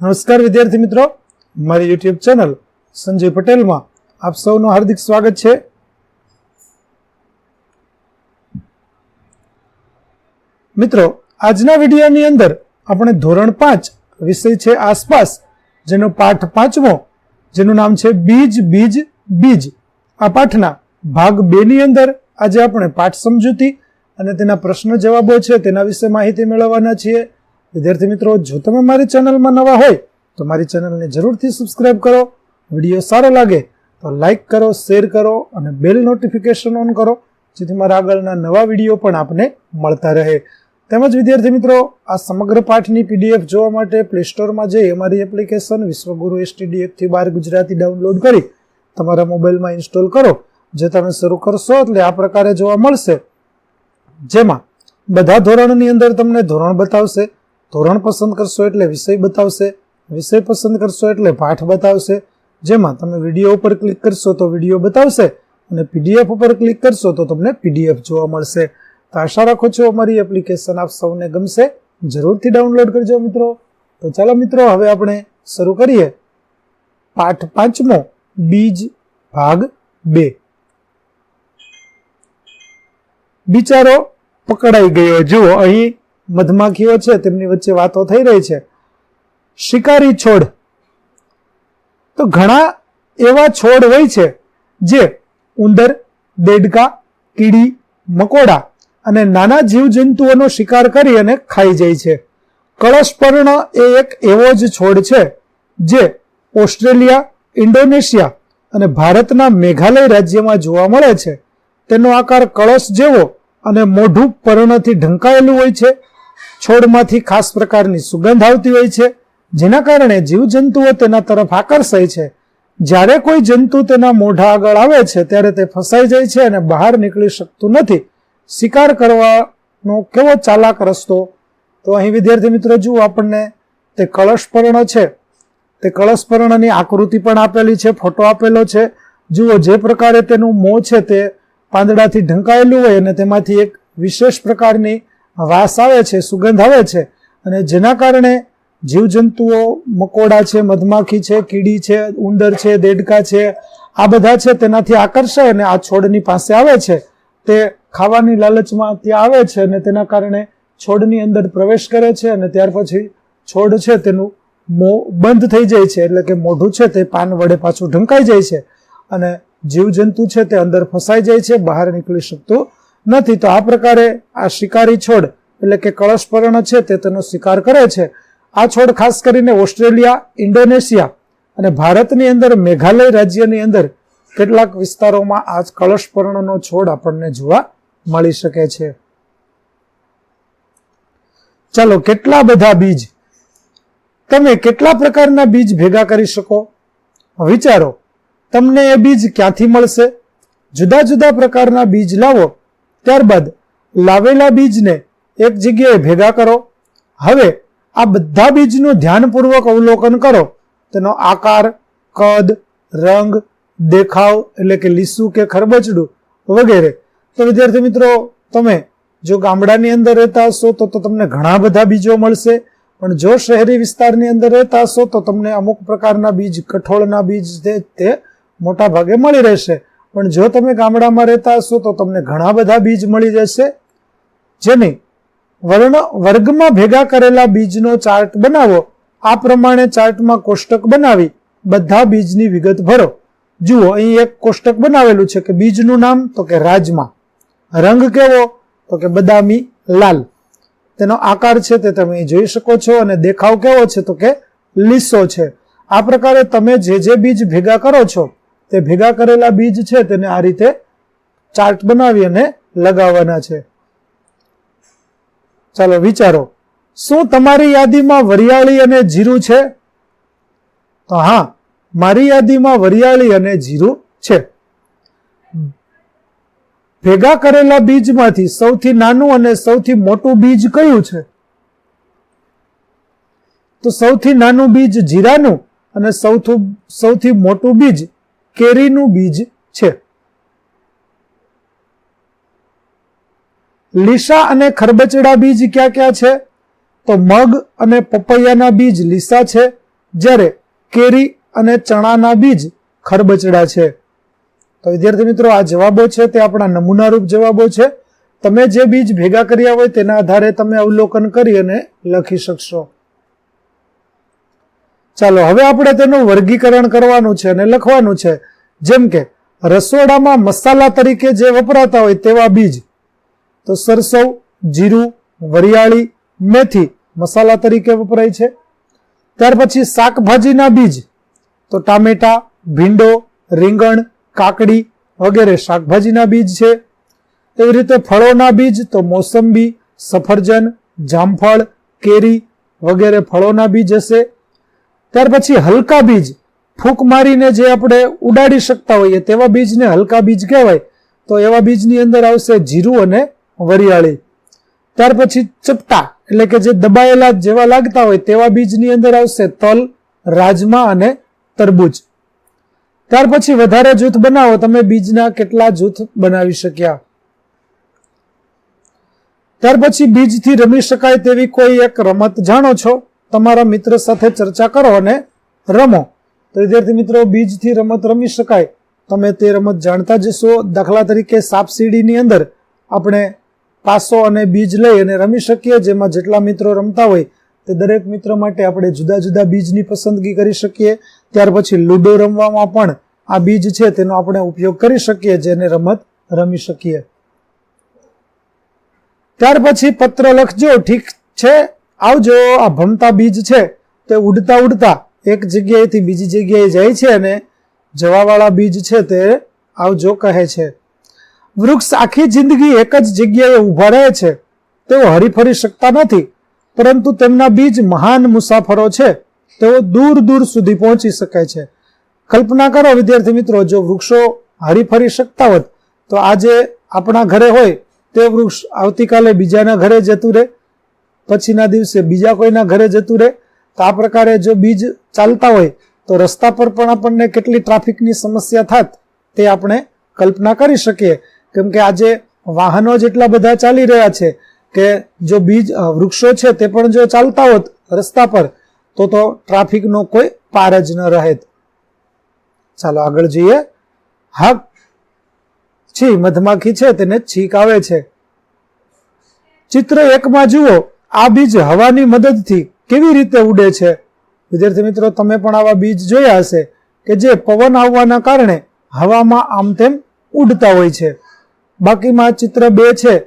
નમસ્કાર વિદ્યાર્થી મિત્રો. મારી યુટ્યુબ ચેનલ સંજય પટેલમાં આપ સૌનું હાર્દિક સ્વાગત છે. મિત્રો, આજના વિડીયોની અંદર આપણે ધોરણ પાંચ વિષય છે આસપાસ, જેનો પાઠ પાંચમો, જેનું નામ છે બીજ બીજ બીજ. આ પાઠના ભાગ બેની અંદર આજે આપણે પાઠ સમજૂતી અને તેના પ્રશ્ન જવાબો છે, તેના વિશે માહિતી મેળવવાના છીએ. વિદ્યાર્થી મિત્રો, જો તમે મારી ચેનલમાં નવા હોય, તો મારી ચેનલને જરૂરથી સબસ્ક્રાઇબ કરો. વીડિયો સારો લાગે, તો લાઈક કરો શેર કરો અને બેલ નોટિફિકેશન ઓન કરો, જેથી મારા આગળના નવા વીડિયો પણ આપને મળતા રહે. તેમજ વિદ્યાર્થી મિત્રો, આ સમગ્ર પાઠની પીડીએફ જોવા માટે પ્લે સ્ટોરમાં જઈ અમારી એપ્લિકેશન વિશ્વગુરુ એસટીડીએફથી બાર ગુજરાતી ડાઉનલોડ કરી તમારા મોબાઈલમાં ઇન્સ્ટોલ કરો. જે તમે શરૂ કરશો, એટલે આ પ્રકારે જોવા મળશે. જેમાં બધા ધોરણની અંદર તમને ધોરણ બતાવશે ધોરણ પસંદ કરશો એટલે વિષય બતાવશે, વિષય પસંદ કરશો એટલે પાઠ બતાવશે. જેમાં તમે વીડિયો ઉપર ક્લિક કરશો તો વીડિયો બતાવશે અને પીડીએફ ઉપર ક્લિક કરશો તો તમને પીડીએફ જોવા મળશે. તો આશા રાખું છું અમારી એપ્લિકેશન આપ સૌને ગમશે. જરૂરથી ડાઉનલોડ કરજો મિત્રો. તો ચાલો મિત્રો, હવે આપણે શરૂ કરીએ. પાઠ પાંચમો, બીજ ભાગ બે. બિચારો પકડાઈ ગયો. જુઓ, અહીં મધમાખીઓ છે, તેમની વચ્ચે વાતો થઈ રહી છે. શિકારી છોડ. તો ઘણા એવા છોડ હોય છે જે ઉંદર, દેડકા, કીડી, મકોડા અને નાના જીવજંતુઓનો શિકાર કરી અને ખાઈ જાય છે. કળશપર્ણ એ એક એવો જ છોડ છે જે ઓસ્ટ્રેલિયા, ઇન્ડોનેશિયા અને ભારતના મેઘાલય રાજ્યમાં જોવા મળે છે. તેનો આકાર કળશ જેવો અને મોઢું પર્ણથી ઢંકાયેલું હોય છે છોડમાંથી ખાસ પ્રકારની સુગંધ આવતી હોય છે, જેના કારણે જીવજંતુઓ તેના તરફ આકર્ષાય છે. જ્યારે કોઈ જંતુ તેના મોઢા આગળ આવે છે, ત્યારે તે ફસાઈ જાય છે અને બહાર નીકળી શકતું નથી. શિકાર કરવાનો કેવો ચાલાક રસ્તો? તો અહીં, વિદ્યાર્થી મિત્રો, જુઓ આપણને તે કળશપર્ણ છે. તે કળશપર્ણની આકૃતિ પણ આપેલી છે, ફોટો આપેલો છે. જુઓ, જે પ્રકારે તેનું મોં છે તે પાંદડાથી ઢંકાયેલું હોય અને તેમાંથી એક વિશેષ પ્રકારની વાસ આવે છે, સુગંધ આવે છે અને જેના કારણે જીવજંતુઓ મકોડા છે, મધમાખી છે, કીડી છે, ઉંદર છે, દેડકા છે, આ બધા છે તેનાથી આકર્ષાય અને આ છોડની પાસે આવે છે. તે ખાવાની લાલચમાં ત્યાં આવે છે અને તેના કારણે છોડની અંદર પ્રવેશ કરે છે અને ત્યાર પછી છોડ છે તેનું મો બંધ થઈ જાય છે, એટલે કે મોઢું છે તે પાન વડે પાછું ઢંકાઈ જાય છે અને જીવજંતુ છે તે અંદર ફસાઈ જાય છે, બહાર નીકળી શકતું નથી, તો આ પ્રકારે આ શિકારી છોડ, એટલે કે કળશપર્ણ છે તે તેનો શિકાર કરે છે. આ છોડ ખાસ કરીને ઓસ્ટ્રેલિયા, ઇન્ડોનેશિયા અને ભારતની અંદર, મેઘાલય રાજ્યની અંદર કેટલાક વિસ્તારોમાં આ કળશપર્ણનો છોડ આપણને જોવા મળી શકે છે. ચાલો, કેટલા બધા બીજ? તમે કેટલા પ્રકારના બીજ ભેગા કરી શકો? વિચારો, તમને એ બીજ ક્યાંથી મળશે? જુદા જુદા પ્રકારના બીજ લાવો. ત્યારબાદ લાવેલા બીજને એક જગ્યાએ ભેગા કરો. હવે આ બધા બીજનું ધ્યાનપૂર્વક અવલોકન કરો. તેનો આકાર, કદ, રંગ, દેખાવ એટલે કે લીસું કે ખરબચડું વગેરે. તો વિદ્યાર્થી મિત્રો, તમે જો ગામડાની અંદર રહેતા હશો તો તમને ઘણા બધા બીજો મળશે. પણ જો શહેરી વિસ્તારની અંદર રહેતા હશો તો તમને અમુક પ્રકારના બીજ, કઠોળના બીજ તે મોટા ભાગે મળી રહેશે. પણ જો તમે ગામડામાં રહેતા હશો તો તમને ઘણા બધા બીજ મળી જશે. જેને વર્ણ વર્ગમાં ભેગા કરેલા બીજનો ચાર્ટ બનાવો. આ પ્રમાણે ચાર્ટમાં કોષ્ટક બનાવી બધા બીજની વિગત ભરો. જુઓ, અહીં એક કોષ્ટક બનાવેલું છે કે બીજનું નામ તો કે રાજમા. રંગ કેવો? તો કે બદામી લાલ. તેનો આકાર છે તે તમે જોઈ શકો છો અને દેખાવ કેવો છે તો કે લીસો છે. આ પ્રકારે તમે જે જે બીજ ભેગા કરો છો તે ભેગા કરેલા બીજ છે તેને આ રીતે ચાર્ટ બનાવી અને લગાવવાના છે. ચાલો વિચારો, શું તમારી યાદીમાં વરિયાળી અને જીરું છે? તો હા, મારી યાદીમાં વરિયાળી અને જીરું છે. ભેગા કરેલા બીજમાંથી સૌથી નાનું અને સૌથી મોટું બીજ કયું છે? તો સૌથી નાનું બીજ જીરાનું અને સૌથી સૌથી મોટું બીજ કેરીનું બીજ છે. લીસા અને ખરબચડા બીજ ક્યાં ક્યાં છે? તો મગ અને પપૈયાના બીજ લીસા છે, જ્યારે કેરી અને ચણાના બીજ ખરબચડા છે. તો વિદ્યાર્થી મિત્રો, આ જવાબો છે તે આપણા નમૂનારૂપ જવાબો છે. તમે જે બીજ ભેગા કર્યા હોય તેના આધારે તમે અવલોકન કરી અને લખી શકશો. ચાલો, હવે આપણે તેનું વર્ગીકરણ કરવાનું છે અને લખવાનું છે. જેમ કે, રસોડામાં મસાલા તરીકે જે વપરાતા હોય તેવા બીજ. તો સરસવ, જીરું, વરિયાળી, મેથી મસાલા તરીકે વપરાય છે. ત્યાર પછી શાકભાજીના બીજ. તો ટામેટા, ભીંડો, રીંગણ, કાકડી વગેરે શાકભાજીના બીજ છે. એવી રીતે ફળોના બીજ તો મોસંબી, સફરજન, જામફળ, કેરી વગેરે ફળોના બીજ હશે. ત્યાર પછી હલકા બીજ, ફૂંક મારીને જે આપણે ઉડાડી શકતા હોઈએ તેવા બીજને હલકા બીજ કહેવાય. તો એવા બીજની અંદર આવશે જીરું અને વરિયાળી. ત્યાર પછી ચપટા, એટલે કે જે દબાયેલા જેવા લાગતા હોય તેવા બીજની અંદર આવશે તલ, રાજમા અને તરબૂચ. ત્યાર પછી વધારે જૂથ બનાવો, તમે બીજના કેટલા જૂથ બનાવી શક્યા? ત્યાર પછી બીજથી રમી શકાય તેવી કોઈ એક રમત જાણો છો? તમારા મિત્ર સાથે ચર્ચા કરો અને રમો. તો વિદ્યાર્થી મિત્રો, બીજથી રમત રમી શકાય. તમે તે રમત જાણતા જશો દાખલા તરીકે સાપસીડીની અંદર આપણે પાસો અને બીજ લઈ અને રમી શકીએ. જેમાં જેટલા મિત્રો રમતા હોય તે દરેક મિત્ર માટે આપણે જુદા જુદા બીજની પસંદગી કરી શકીએ. ત્યાર પછી લૂડો રમવામાં પણ આ બીજ છે, તેનો આપણે ઉપયોગ કરી શકીએ, જેને રમત રમી શકીએ. ત્યાર પછી પત્ર લખજો. ઠીક છે? આવજો, આ ભમતા બીજ છે, તે ઉડતા ઉડતા એક જગ્યાએથી બીજી જગ્યાએ જાય છે અને જવાવાળા બીજ છે તે આવજો કહે છે. વૃક્ષ આખી જિંદગી એક જ જગ્યાએ ઊભા રહે છે, તેઓ હરીફરી શકતા નથી, પરંતુ તેમના બીજ મહાન મુસાફરો છે, તેઓ દૂર દૂર સુધી પહોંચી શકે છે. કલ્પના કરો, વિદ્યાર્થી મિત્રો, જો વૃક્ષો હરીફરી શકતા હોત, તો આજે આપણા ઘરે હોય, તે વૃક્ષ આવતીકાલે બીજાના ઘરે જતું રહે પછીના દિવસે બીજા કોઈના ઘરે જતું રહે, તો આ પ્રકારે જો બીજ ચાલતા હોય, તો રસ્તા પર પણ આપણને કેટલી ટ્રાફિકની સમસ્યા થાત તે આપણે કલ્પના કરી શકીએ. કેમ કે આજે વાહનો જેટલા બધા ચાલી રહ્યા છે કે જો બીજ વૃક્ષો છે તે પણ જો ચાલતા હોત રસ્તા પર, તો તો ટ્રાફિકનો કોઈ પાર જ ન રહે. ચાલો આગળ જઈએ. હા, છી, મધમાખી છે તેને છીક આવે છે. ચિત્ર એકમાં જુઓ. આ બીજ હવાની મદદથી કેવી રીતે ઉડે છે? વિદ્યાર્થી મિત્રો, તમે પણ આવા બીજ જોયા હશે કે જે પવન આવવાના કારણે હવામાં આમ તેમ ઉડતા હોય છે. બાકીમાં ચિત્ર બે છે.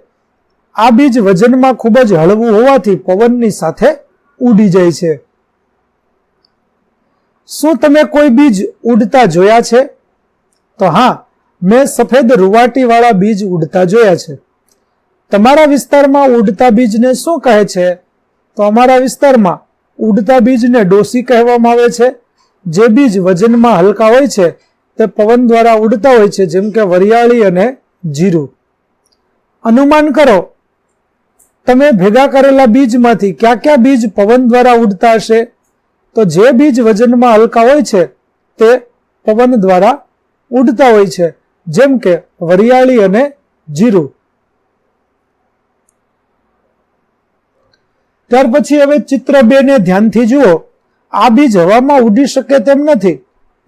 આ બીજ વજનમાં ખૂબ જ હળવું હોવાથી પવનની સાથે ઉડી જાય છે. શું તમે કોઈ બીજ ઉડતા જોયા છે? તો હા, મેં સફેદ રૂવાટી વાળા બીજ ઉડતા જોયા છે. તમારા વિસ્તારમાં ઉડતા બીજને શું કહે છે? તો અમારા વિસ્તારમાં ઉડતા બીજને ડોસી કહેવામાં આવે છે. જે બીજ વજનમાં હલકા હોય છે, તે પવન દ્વારા ઉડતા હોય છે, જેમ કે વરિયાળી અને જીરું. અનુમાન કરો, તમે ભેગા કરેલા બીજમાંથી ક્યાં ક્યાં બીજ પવન દ્વારા ઉડતા હશે? તો જે બીજ વજનમાં હલકા હોય છે, તે પવન દ્વારા ઉડતા હોય છે, જેમ કે વરિયાળી અને જીરું. ત્યાર પછી હવે ચિત્ર બે ને ધ્યાનથી જુઓ. આ બીજ હવામાં ઉડી શકે તેમ નથી.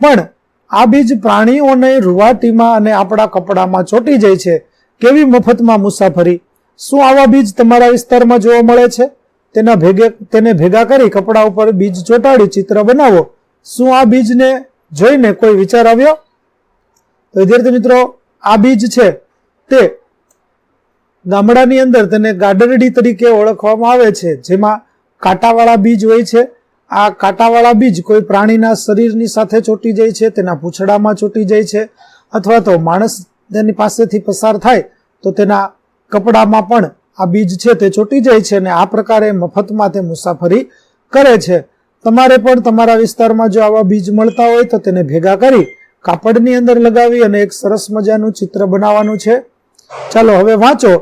પણ આ બીજ પ્રાણીઓને રૂવાટીમાં અને આપણા કપડામાં ચોટી જાય છે. કેવી મફતમાં મુસાફરી? શું આવા બીજ તમારા વિસ્તારમાં જોવા મળે છે? તેના ભેગે તેને ભેગા કરી કપડા ઉપર બીજ ચોંટાડી ચિત્ર બનાવો. શું આ બીજને જોઈને કોઈ વિચાર આવ્યો? તો વિદ્યાર્થી મિત્રો, આ બીજ છે તે ગામડાની અંદર તેને ગાડરડી તરીકે ઓળખવામાં આવે છે, જેમાં કાંટાવાળા બીજ હોય છે. આ કાંટાવાળા બીજ કોઈ પ્રાણીના શરીરની સાથે ચોટી જાય છે, તેના પૂંછડામાં ચોટી જાય છે, અથવા તો માણસ તેની પાસેથી પસાર થાય, તો તેના કપડામાં પણ આ બીજ છે તે ચોટી જાય છે અને આ પ્રકારે મફતમાં તે મુસાફરી કરે છે. તમારે પણ તમારા વિસ્તારમાં જો આવા બીજ મળતા હોય, તો તેને ભેગા કરી કાપડની અંદર લગાવી અને એક સરસ મજાનું ચિત્ર બનાવવાનું છે. ચાલો હવે વાંચો.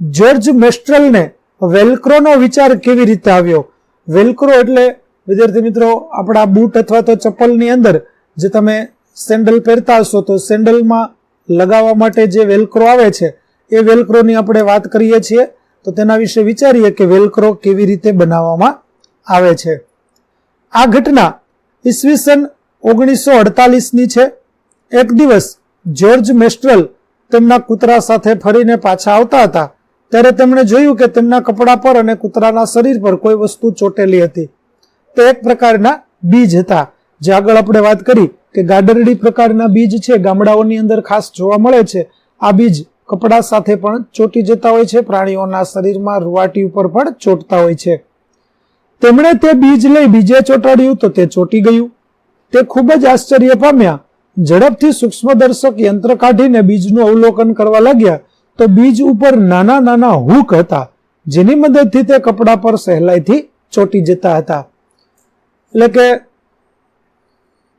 જોર્જ મેસ્ટ્રલને વેલ્ક્રોનો વિચાર કેવી રીતે આવ્યો? વેલ્ક્રો એટલે, વિદ્યાર્થી મિત્રો, આપણા બૂટ અથવા તો ચપ્પલની અંદર જે તમે સેન્ડલ પહેરતા હશો, તો સેન્ડલમાં લગાવવા માટે જે વેલ્ક્રો આવે છે, એ વેલ્ક્રોની આપણે વાત કરીએ છીએ. તો તેના વિશે વિચારીએ કે વેલ્ક્રો કેવી રીતે બનાવવામાં આવે છે. આ ઘટના ઈસવીસન ઓગણીસો અડતાલીસની છે. એક દિવસ જ્યોર્જ મેસ્ટ્રલ તેમના કૂતરા સાથે ફરીને પાછા આવતા હતા. ત્યારે તેમણે જોયું કે તેમના કપડા પર અને કૂતરાના શરીર પર કોઈ વસ્તુ ચોટેલી હતી. તે એક પ્રકારના બીજ હતા. જે આગળ આપણે વાત કરી કે ગાડરડી પ્રકારના બીજ છે, ગામડાઓની અંદર ખાસ જોવા મળે છે. આ બીજ કપડા સાથે પણ ચોટી જતા હોય છે, પ્રાણીઓના શરીરમાં રૂવાટી ઉપર પણ ચોટતા હોય છે. તેમણે તે બીજ લઈ બીજે ચોંટાડ્યું તો તે ચોટી ગયું. તે ખૂબ જ આશ્ચર્ય પામ્યા. ઝડપથી સૂક્ષ્મદર્શક યંત્ર કાઢીને બીજનું અવલોકન કરવા લાગ્યા. તો બીજ ઉપર નાના નાના હુક હતા, જેની મદદથી તે કપડા પર સહેલાઈથી ચોટી જતા હતા. એટલે કે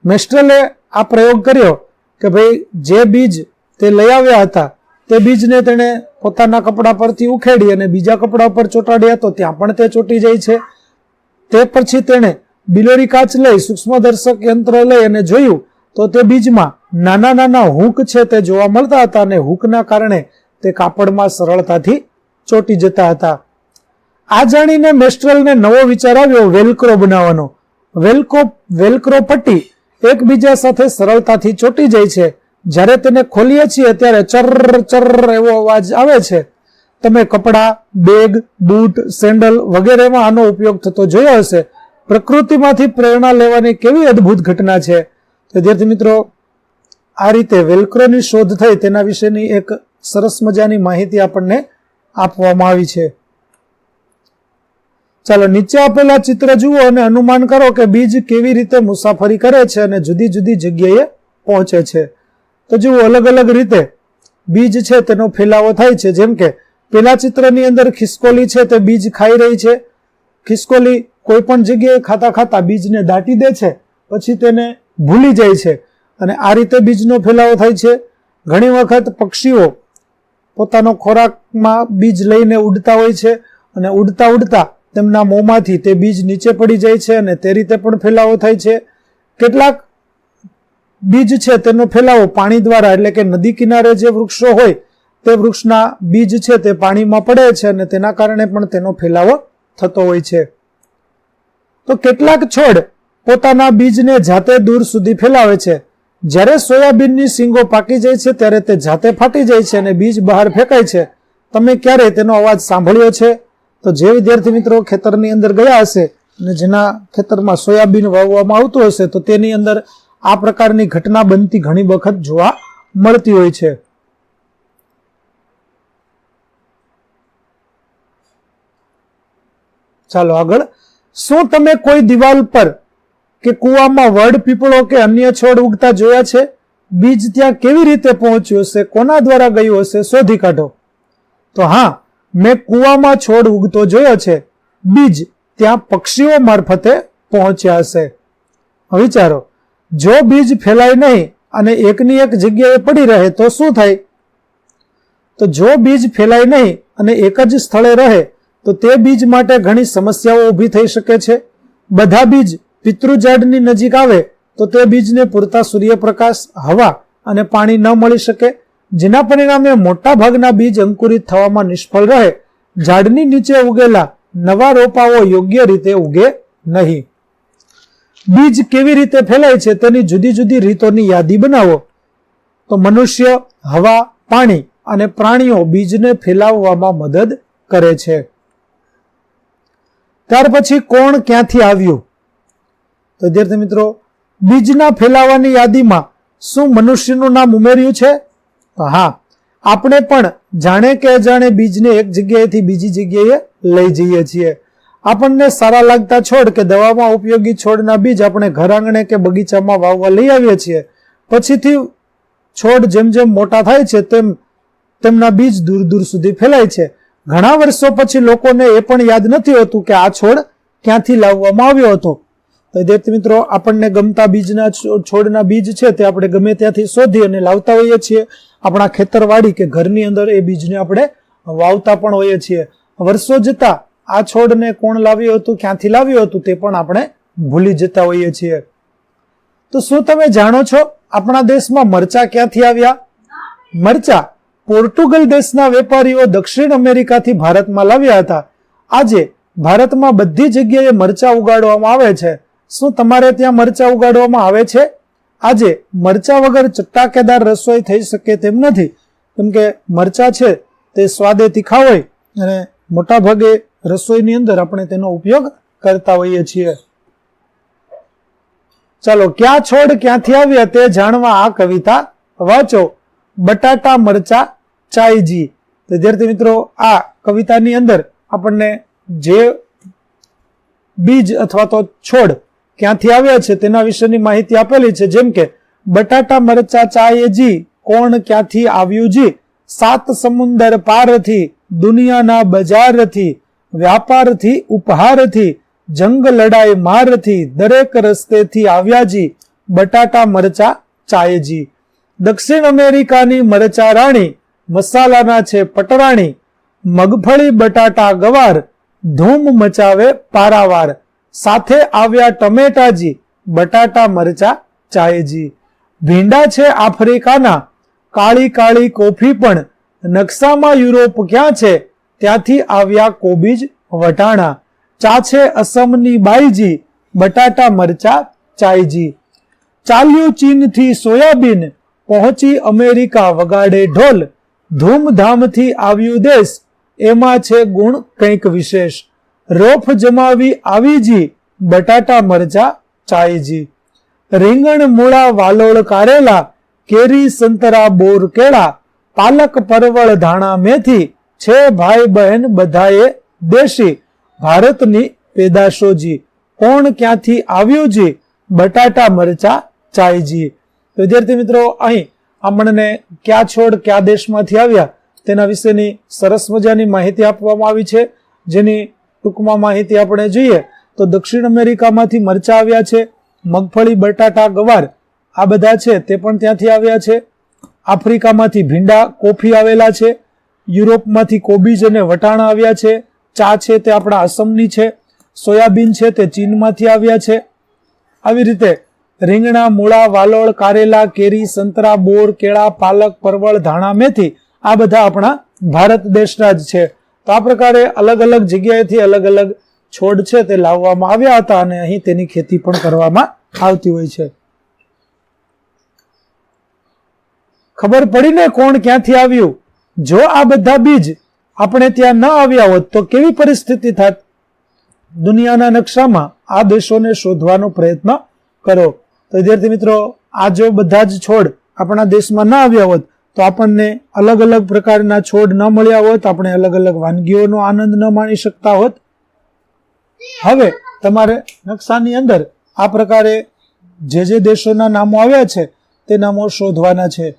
મેસ્ટ્રલે આ પ્રયોગ કર્યો કે ભાઈ જે બીજ તે લઈ આવ્યા હતા, તે બીજને તેણે પોતાના કપડા પરથી ઉખેડી અને બીજા કપડા પર ચોંટાડ્યા તો ત્યાં પણ તે ચોટી જાય છે. તે પછી તેણે બિલોરી કાચ લઈ સૂક્ષ્મદર્શક યંત્ર લઈ અને જોયું તો તે બીજમાં નાના નાના હૂક છે તે જોવા મળતા હતા અને હૂકના કારણે તે કાપડમાં સરળતાથી ચોટી જતા હતા. આ જાણીને મેસ્ટ્રલને નવો વિચાર આવ્યો વેલક્રો બનાવવાનો. વેલકો, વેલક્રો પટ્ટી એકબીજા સાથે સરળતાથી ચોટી જાય છે. જ્યારે તેને ખોલીએ છીએ ત્યારે ચર ચર એવો અવાજ આવે છે. તમે કપડા, બેગ, બૂટ, સેન્ડલ વગેરેમાં આનો ઉપયોગ થતો જોયો હશે. પ્રકૃતિમાંથી પ્રેરણા લેવાની કેવી અદ્ભુત ઘટના છે. વિદ્યાર્થી મિત્રો, આ રીતે વેલક્રોની શોધ થઈ તેના વિશેની એક સરસ મજાની માહિતી આપણને આપવામાં આવી છે. ચાલો નીચે આપેલા ચિત્ર જુઓ અને અનુમાન કરો કે બીજ કેવી રીતે મુસાફરી કરે છે અને જુદી જુદી જગ્યાએ પહોંચે છે. તો જુઓ, અલગ અલગ રીતે બીજ છે તેનો ફેલાવો થાય છે. જેમ કે, પેલા ચિત્રની અંદર ખિસકોલી છે તે બીજ ખાઈ રહી છે. ખિસકોલી કોઈ પણ જગ્યાએ ખાતા ખાતા બીજને દાટી દે છે, પછી તેને ભૂલી જાય છે. અને આ રીતે બીજનો ફેલાવો થાય છે. ઘણી વખત પક્ષીઓ પોતાનો ખોરાકમાં બીજ લઈને ઉડતા હોય છે અને ઉડતા ઉડતા તેમના મોંમાંથી તે બીજ નીચે પડી જાય છે અને તે રીતે પણ ફેલાવો થાય છે. કેટલાક બીજ છે તેનો ફેલાવો પાણી દ્વારા એટલે કે નદી કિનારે જે વૃક્ષો હોય તે વૃક્ષના બીજ છે તે પાણીમાં પડે છે અને તેના કારણે પણ તેનો ફેલાવો થતો હોય છે. તો કેટલાક છોડ પોતાના બીજને જાતે દૂર સુધી ફેલાવે છે. જ્યારે સોયાબીનની શીંગો પાકી જાય છે ત્યારે તે જાતે ફાટી જાય છે અને બીજ બહાર ફેંકાય છે. તમે ક્યારે તેનો અવાજ સાંભળ્યો છે? તો જે વિદ્યાર્થી મિત્રો ખેતરની અંદર ગયા હશે અને જેના ખેતરમાં સોયાબીન વાવવામાં આવતું હશે, તો તેની અંદર આ પ્રકારની ઘટના બનતી ઘણી વખત જોવા મળતી હોય છે. ચાલો આગળ. શું તમે કોઈ દિવાલ પર કે કૂવામાં વડ પીપળો કે અન્ય છોડ ઉગતા જોયા છે? બીજ ત્યાં કેવી રીતે પહોંચ્યું હશે? કોના દ્વારા ગયું હશે? શોધી કાઢો. તો હા, મેં કૂવામાં છોડ ઉગતો જોયો છે. બીજ ત્યાં પક્ષીઓ મારફતે પહોંચ્યા હશે. વિચારો, જો બીજ ફેલાય નહીં અને એકની એક જગ્યાએ પડી રહે, તો શું થાય? તો જો બીજ ફેલાય નહીં અને એક જ સ્થળે રહે, તો તે બીજ માટે ઘણી સમસ્યાઓ ઊભી થઈ શકે છે. બધા બીજ પિતૃજાડની નજીક આવે તો તે બીજને પૂરતા સૂર્યપ્રકાશ, હવા અને પાણી ન મળી શકે. જેના પરિણામે મોટા ભાગના બીજ અંકુરિત થવામાં નિષ્ફળ રહે. ઝાડની નીચે ઉગેલા નવા રોપાઓ યોગ્ય રીતે ઉગે નહીં. બીજ કેવી રીતે ફેલાય છે તેની જુદી જુદી રીતોની યાદી બનાવો. તો મનુષ્ય, હવા, પાણી અને પ્રાણીઓ બીજને ફેલાવવામાં મદદ કરે છે. ત્યાર પછી કોણ ક્યાંથી આવ્યું? તો વિદ્યાર્થી મિત્રો, બીજના ફેલાવાની યાદીમાં શું મનુષ્યનું નામ ઉમેર્યું છે? હા, આપણે પણ જાણે કે અજાણે બીજને એક જગ્યાએથી બીજી જગ્યાએ લઈ જઈએ છીએ. આપણને સારા લાગતા છોડ કે દવામાં ઉપયોગી છોડના બીજ આપણે ઘર આંગણે કે બગીચામાં વાવવા લઈ આવીએ છીએ. પછીથી છોડ જેમ જેમ મોટા થાય છે, તેમ તેમના બીજ દૂર દૂર સુધી ફેલાય છે. ઘણા વર્ષો પછી લોકોને એ પણ યાદ નથી હોતું કે આ છોડ ક્યાંથી લાવવામાં આવ્યો હતો. તો વિદ્યાર્થી મિત્રો, આપણને ગમતા બીજના છોડના બીજ છે તે આપણે ગમે ત્યાંથી શોધી અને લાવતા હોઈએ છીએ. આપણા ખેતરવાડી કે ઘરની અંદર એ બીજને આપણે વાવતા પણ હોઈએ છીએ. વર્ષો જતા આ છોડને કોણ લાવ્યું હતું, ક્યાંથી લાવ્યું હતું તે પણ આપણે ભૂલી જતા હોઈએ છીએ. તો શું તમે જાણો છો, આપણા દેશમાં મરચા ક્યાંથી આવ્યા? મરચા પોર્ટુગલ દેશના વેપારીઓ દક્ષિણ અમેરિકાથી ભારતમાં લાવ્યા હતા. આજે ભારતમાં બધી જગ્યાએ મરચા ઉગાડવામાં આવે છે. શું તમારે ત્યાં મરચા ઉગાડવામાં આવે છે? આજે મરચા વગર ચટાકેદાર રસોઈ થઈ શકે તેમ નથી. કેમ કે મરચા છે તે સ્વાદે તીખા હોય અને મોટા ભાગે રસોઈની અંદર આપણે તેનો ઉપયોગ કરતા હોઈએ છીએ. ચાલો, ક્યાં છોડ ક્યાંથી આવ્યા તે જાણવા આ કવિતા વાંચો. બટાટા મરચા ચાઈજી વિદ્યાર્થી મિત્રો, આ કવિતાની અંદર આપણને જે બીજ અથવા તો છોડ ક્યાંથી આવ્યા છે તેના વિશેની માહિતી આપેલી છે. જેમ કે, બટાટા મરચા ચાયેજી કોણ ક્યાંથી આવ્યું જી? સાત સમુંદર પારથી, દુનિયાના બજારથી, વ્યાપારથી, ઉપહારથી જંગ લડાઈ મારથી, દરેક રસ્તેથી આવ્યાજી બટાટા મરચા ચાયેજી દક્ષિણ અમેરિકાની મરચા રાણી, મસાલાના છે પટરાણી, મગફળી બટાટા ગવાર, ધૂમ મચાવે પારાવાર. સાથે આવ્યા ટમેટાજી, બટાટા મરચા, ચાયજી. ભીંડા છે આફ્રિકાના. કાળી કાળી કોફી પણ. નકશામાં યુરોપ ક્યાં છે? ત્યાંથી આવ્યા કોબીજ, વટાણા. ચા છે અસમની બાઈજી, બટાટા મરચા, ચાયજી. ચાલ્યું ચીનથી સોયાબીન. પહોંચી અમેરિકા વગાડે ઢોલ. ધૂમધામથી આવ્યું દેશ. એમાં છે ગુણ કંઈક વિશેષ. રોફ જમાવી આવીજી, બટાટા મરચા ચાયજી. રીંગણ મૂળા વાલોળ કારેલા, કેરી સંતરા બોર કેળા, પાલક પરવળ ધાણા મેથી, છે ભાઈ બહેન બધાએ દેશી, ભારતની પેદાશોજી. કોણ ક્યાંથી આવ્યું જી? બટાટા મરચા ચાયજી. તો વિદ્યાર્થી મિત્રો, અહીં આપણને કયા છોડ કયા દેશમાંથી આવ્યા તેના વિશેની સરસ મજાની માહિતી આપવામાં આવી છે, જેની ટૂંકમાં માહિતી આપણે જોઈએ તો દક્ષિણ અમેરિકામાંથી મરચા આવ્યા છે, મગફળી, બટાટા, ગવાર, આ બધા છે તે પણ ત્યાંથી આવ્યા છે. આફ્રિકામાંથી ભીંડા, કોફી આવેલા છે, યુરોપમાંથી કોબીજ અને વટાણા આવ્યા છે, ચા છે તે આપણા આસમની છે, સોયાબીન છે તે ચીનમાંથી આવ્યા છે. આવી રીતે રીંગણા, મૂળા, વાલોળ, કારેલા, કેરી, સંતરા, બોર, કેળા, પાલક, પરવળ, ધાણા મેથી આ બધા આપણા ભારત દેશના જ છે. તો આ પ્રકારે અલગ અલગ જગ્યાએથી અલગ અલગ છોડ છે તે લાવવામાં આવ્યા હતા અને અહીં તેની ખેતી પણ કરવામાં આવતી હોય છે. ખબર પડીને કોણ ક્યાંથી આવ્યું? જો આ બધા બીજ આપણે ત્યાં ન આવ્યા હોત તો કેવી પરિસ્થિતિ થાત? દુનિયાના નકશામાં આ દેશોને શોધવાનો પ્રયત્ન કરો. તો વિદ્યાર્થી મિત્રો, આ જો બધા જ છોડ આપણા દેશમાં ન આવ્યા હોત તો આપણને અલગ અલગ પ્રકારના છોડ ન મળ્યા હોત, આપણે અલગ અલગ વાનગીઓનો આનંદ ન માણી શકતા હોત. હવે તમારે નકશાની અંદર આ પ્રકારે જે જે દેશોના નામો આવ્યા છે, તે નામો શોધવાના છે.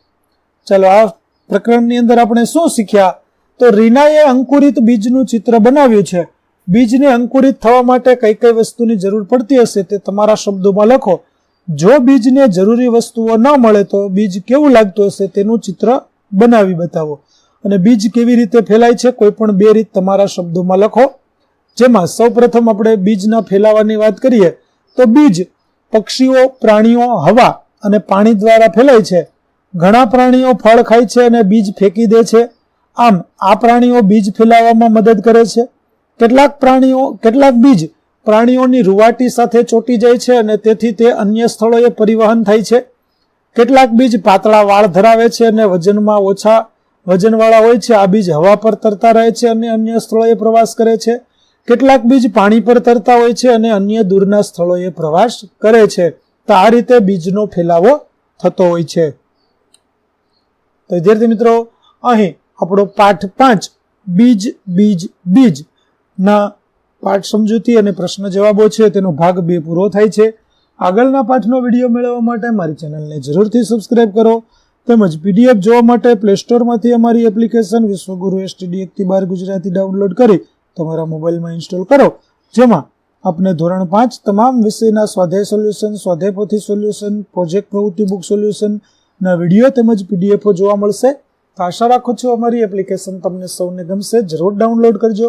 ચલો, આ પ્રકરણની અંદર આપણે શું શીખ્યા? તો રીનાએ અંકુરિત બીજનું ચિત્ર બનાવ્યું છે. બીજને અંકુરિત થવા માટે કઈ કઈ વસ્તુની જરૂર પડતી હશે તે તમારા શબ્દોમાં લખો. જો બીજને જરૂરી વસ્તુઓ ન મળે તો બીજ કેવું લાગતું હશે તેનું ચિત્ર બનાવી બતાવો. અને બીજ કેવી રીતે ફેલાય છે કોઈ પણ બે રીત તમારા શબ્દોમાં લખો. જેમાં સૌપ્રથમ આપણે બીજના ફેલાવાની વાત કરીએ તો બીજ પક્ષીઓ, પ્રાણીઓ, હવા અને પાણી દ્વારા ફેલાય છે. ઘણા પ્રાણીઓ ફળ ખાય છે અને બીજ ફેંકી દે છે. આમ આ પ્રાણીઓ બીજ ફેલાવવામાં મદદ કરે છે. કેટલાક પ્રાણીઓ, કેટલાક બીજ પ્રાણીઓની રૂવાટી સાથે ચોટી જાય છે અને તેથી તે અન્ય સ્થળોએ પરિવહન થાય છે. કેટલાક બીજ પાતળા વાળ ધરાવે છે અને વજનમાં ઓછા વજનવાળા હોય છે. આ બીજ હવા પર તરતા રહે છે અને અન્ય સ્થળોએ પ્રવાસ કરે છે. કેટલાક બીજ પાણી પર તરતા હોય છે અને અન્ય દૂરના સ્થળોએ પ્રવાસ કરે છે. તો આ રીતે બીજનો ફેલાવો થતો હોય છે. તો વિદ્યાર્થી મિત્રો, અહીં આપણો પાઠ પાંચ, બીજ બીજ બીજ ના પાઠ સમજૂતી અને પ્રશ્ન જવાબો છે તેનો ભાગ બે પૂરો થાય છે. આગળના પાઠનો વીડિયો મેળવવા માટે મારી ચેનલને જરૂરથી સબસ્ક્રાઇબ કરો. તેમજ પીડીએફ જોવા માટે પ્લે સ્ટોરમાંથી અમારી એપ્લિકેશન વિશ્વગુરુ એસટીડી એકથી બાર ગુજરાતી ડાઉનલોડ કરી તમારા મોબાઈલમાં ઇન્સ્ટોલ કરો. જેમાં આપને ધોરણ પાંચ તમામ વિષયના સ્વાધ્યાય સોલ્યુશન સ્વાધ્યાય પોથી સોલ્યુશન પ્રોજેક્ટ પ્રવૃત્તિ બુક સોલ્યુશનના વીડિયો તેમજ પીડીએફો જોવા મળશે. તો આશા રાખું છું અમારી એપ્લિકેશન તમને સૌને ગમશે. જરૂર ડાઉનલોડ કરજો.